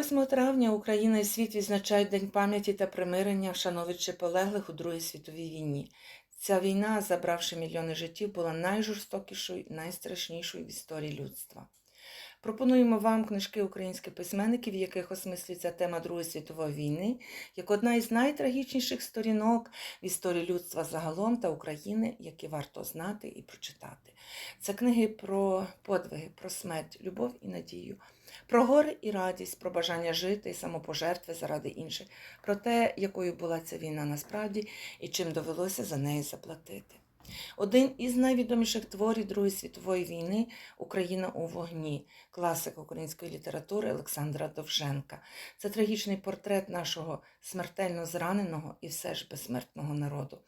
8 травня Україна і світ відзначають День пам'яті та примирення, вшановуючи полеглих у Другій світовій війні. Ця війна, забравши мільйони життів, була найжорстокішою і найстрашнішою в історії людства. Пропонуємо вам книжки українських письменників, в яких осмислюється тема Другої світової війни, як одна із найтрагічніших сторінок в історії людства загалом та України, які варто знати і прочитати. Це книги про подвиги, про смерть, любов і надію, про горе і радість, про бажання жити і самопожертви заради інших, про те, якою була ця війна насправді і чим довелося за неї заплатити. Один із найвідоміших творів Другої світової війни Україна у вогні, класик української літератури Олександра Довженка. Це трагічний портрет нашого смертельно зраненого і все ж безсмертного народу.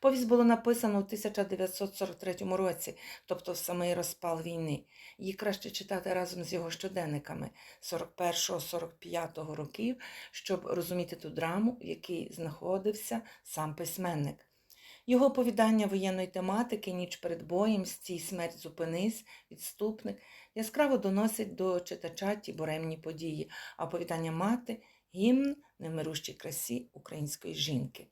Повість було написано у 1943 році, тобто в самий розпал війни. Її краще читати разом з його щоденниками 41-45 років, щоб розуміти ту драму, в якій знаходився сам письменник. Його оповідання воєнної тематики Ніч перед боєм, стій смерть зупинись, відступник яскраво доносить до читача ті буремні події, а оповідання мати гімн немирущій красі української жінки.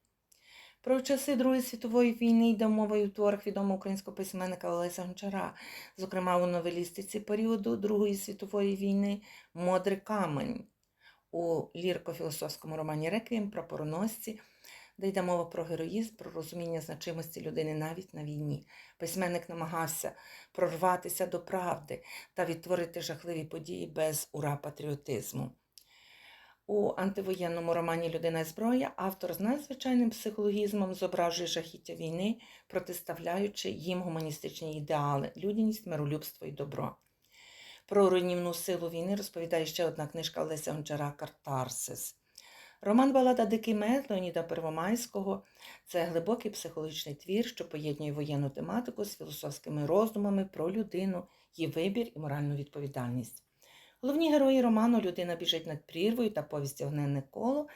Про часи Другої світової війни йде мова й у творах відомого українського письменника Олеся Гончара, зокрема у новелістиці періоду Другої світової війни Модрий камень у лірко-філософському романі Реквієм про пороносці де йде мова про героїзм, про розуміння значимості людини навіть на війні. Письменник намагався прорватися до правди та відтворити жахливі події без ура патріотизму. У антивоєнному романі Людина і зброя автор з надзвичайним психологізмом зображує жахіття війни, протиставляючи їм гуманістичні ідеали, людяність, миролюбство і добро. Про руйнівну силу війни розповідає ще одна книжка Олеся Гончара Картарсис. Роман Балада Дикий мед Леоніда Первомайського це глибокий психологічний твір, що поєднує воєнну тематику з філософськими роздумами про людину, її вибір і моральну відповідальність. Головні герої роману Людина біжить над прірвою та повісті Огненне коло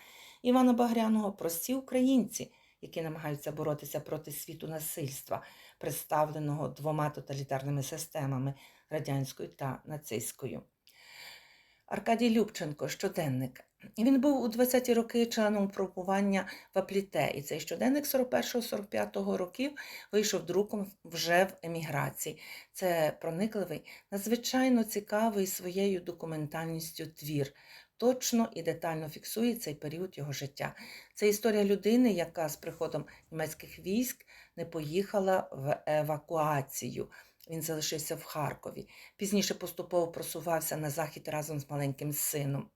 Івана Багряного прості українці, які намагаються боротися проти світу насильства, представленого двома тоталітарними системами радянською та нацистською. Аркадій Любченко, щоденник. Він був у 20-ті роки членом угрупування в Апліте, і цей щоденник 41-45 років вийшов друком вже в еміграції. Це проникливий, надзвичайно цікавий своєю документальністю твір. Точно і детально фіксує цей період його життя. Це історія людини, яка з приходом німецьких військ не поїхала в евакуацію. Він залишився в Харкові. Пізніше поступово просувався на захід разом з маленьким сином.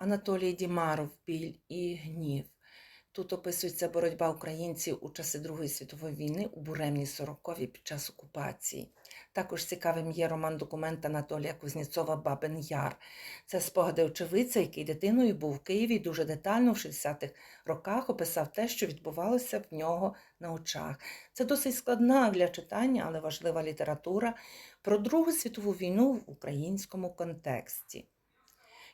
Анатолій Дімаров біль і гнів. Тут описується боротьба українців у часи Другої світової війни у буремній сорокові під час окупації. Також цікавим є роман документ Анатолія Кузнєцова Бабин Яр. Це спогади очевидця, який дитиною був в Києві і дуже детально в 60-х роках описав те, що відбувалося в нього на очах. Це досить складна для читання, але важлива література про Другу світову війну в українському контексті.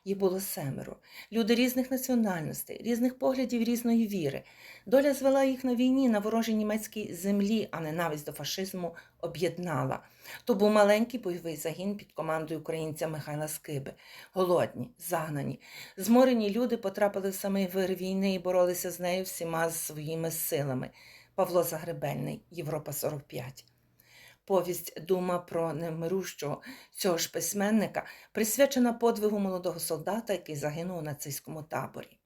Їх було семеро. Люди різних національностей, різних поглядів, різної віри. Доля звела їх на війні на ворожій німецькій землі, а ненависть до фашизму об'єднала. То був маленький бойовий загін під командою українця Михайла Скиби. Голодні, загнані, зморені люди потрапили в самий вир війни і боролися з нею всіма своїми силами. Павло Загребельний, Європа 45. Повість Дума про немирущого цього ж письменника присвячена подвигу молодого солдата, який загинув у нацистському таборі.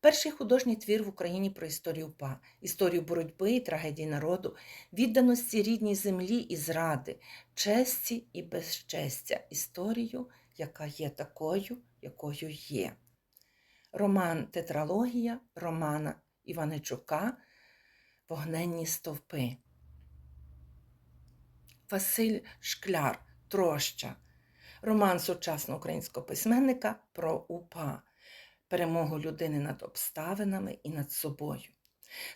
Перший художній твір в Україні про історію УПА, історію боротьби і трагедії народу, відданості рідній землі і зради, честі і безчестя, історію, яка є такою, якою є. Роман Тетралогія Романа Іваничука Вогненні стовпи. Василь Шкляр Троща. Роман сучасного українського письменника про УПА, перемогу людини над обставинами і над собою.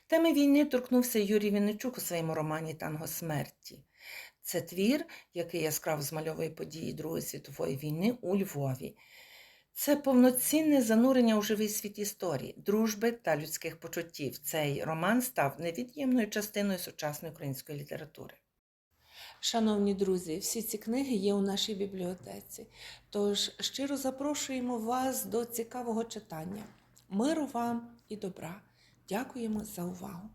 Теми війни торкнувся Юрій Вінничук у своєму романі Танго смерті. Це твір, який яскраво змальовує події Другої світової війни у Львові. Це повноцінне занурення у живий світ історії, дружби та людських почуттів. Цей роман став невід'ємною частиною сучасної української літератури. Шановні друзі, всі ці книги є у нашій бібліотеці. Тож щиро запрошуємо вас до цікавого читання. Миру вам і добра. Дякуємо за увагу!